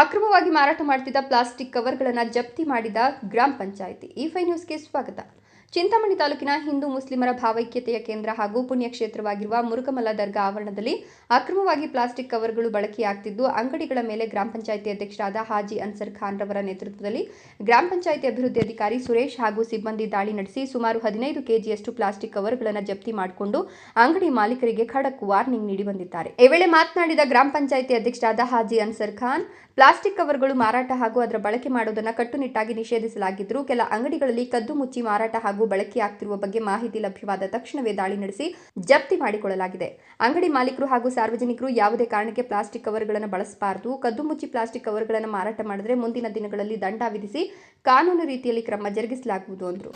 ಅಕ್ರಮವಾಗಿ ಮಾರಾಟ ಮಾಡ್ತಿದ್ದ ಪ್ಲಾಸ್ಟಿಕ್ ಕವರ್ಗಳನ್ನು ಜಪ್ತಿ ಮಾಡಿದ ಗ್ರಾಮ ಪಂಚಾಯಿತಿ. ಈ ಫೈ ನ್ಯೂಸ್ಗೆ ಸ್ವಾಗತ. ಚಿಂತಾಮಣಿ ತಾಲೂಕಿನ ಹಿಂದೂ ಮುಸ್ಲಿಮರ ಭಾವೈಕ್ಯತೆಯ ಕೇಂದ್ರ ಹಾಗೂ ಪುಣ್ಯಕ್ಷೇತ್ರವಾಗಿರುವ ಮುರುಗಮಲ ದರ್ಗಾ ಆವರಣದಲ್ಲಿ ಅಕ್ರಮವಾಗಿ ಪ್ಲಾಸ್ಟಿಕ್ ಕವರ್ಗಳು ಬಳಕೆಯಾಗ್ತಿದ್ದು, ಅಂಗಡಿಗಳ ಮೇಲೆ ಗ್ರಾಮ ಪಂಚಾಯಿತಿ ಅಧ್ಯಕ್ಷರಾದ ಹಾಜಿ ಅನ್ಸರ್ ಖಾನ್ ರವರ ನೇತೃತ್ವದಲ್ಲಿ ಗ್ರಾಮ ಪಂಚಾಯಿತಿ ಅಭಿವೃದ್ಧಿ ಅಧಿಕಾರಿ ಸುರೇಶ್ ಹಾಗೂ ಸಿಬ್ಬಂದಿ ದಾಳಿ ನಡೆಸಿ ಸುಮಾರು ಹದಿನೈದು ಕೆಜಿಯಷ್ಟು ಪ್ಲಾಸ್ಟಿಕ್ ಕವರ್ಗಳನ್ನು ಜಪ್ತಿ ಮಾಡಿಕೊಂಡು ಅಂಗಡಿ ಮಾಲೀಕರಿಗೆ ಖಡಕ್ ವಾರ್ನಿಂಗ್ ನೀಡಿ ಬಂದಿದ್ದಾರೆ. ಈ ವೇಳೆ ಮಾತನಾಡಿದ ಗ್ರಾಮ ಪಂಚಾಯಿತಿ ಅಧ್ಯಕ್ಷರಾದ ಹಾಜಿ ಅನ್ಸರ್ ಖಾನ್ ಪ್ಲಾಸ್ಟಿಕ್ ಕವರ್ಗಳು ಮಾರಾಟ ಹಾಗೂ ಅದರ ಬಳಕೆ ಮಾಡುವುದನ್ನು ಕಟ್ಟುನಿಟ್ಟಾಗಿ ನಿಷೇಧಿಸಲಾಗಿದ್ದರೂ ಕೆಲ ಅಂಗಡಿಗಳಲ್ಲಿ ಕದ್ದು ಮುಚ್ಚಿ ಮಾರಾಟ ಹಾಗೂ ಬಳಕೆಯಾಗ್ತಿರುವ ಬಗ್ಗೆ ಮಾಹಿತಿ ಲಭ್ಯವಾದ ತಕ್ಷಣವೇ ದಾಳಿ ನಡೆಸಿ ಜಪ್ತಿ ಮಾಡಿಕೊಳ್ಳಲಾಗಿದೆ. ಅಂಗಡಿ ಮಾಲೀಕರು ಹಾಗೂ ಸಾರ್ವಜನಿಕರು ಯಾವುದೇ ಕಾರಣಕ್ಕೆ ಪ್ಲಾಸ್ಟಿಕ್ ಕವರ್ಗಳನ್ನು ಬಳಸಬಾರದು. ಕದ್ದು ಮುಚ್ಚಿ ಪ್ಲಾಸ್ಟಿಕ್ ಕವರ್ಗಳನ್ನು ಮಾರಾಟ ಮಾಡಿದರೆ ಮುಂದಿನ ದಿನಗಳಲ್ಲಿ ದಂಡ ವಿಧಿಸಿ ಕಾನೂನು ರೀತಿಯಲ್ಲಿ ಕ್ರಮ ಜರುಗಿಸಲಾಗುವುದು ಅಂದರು.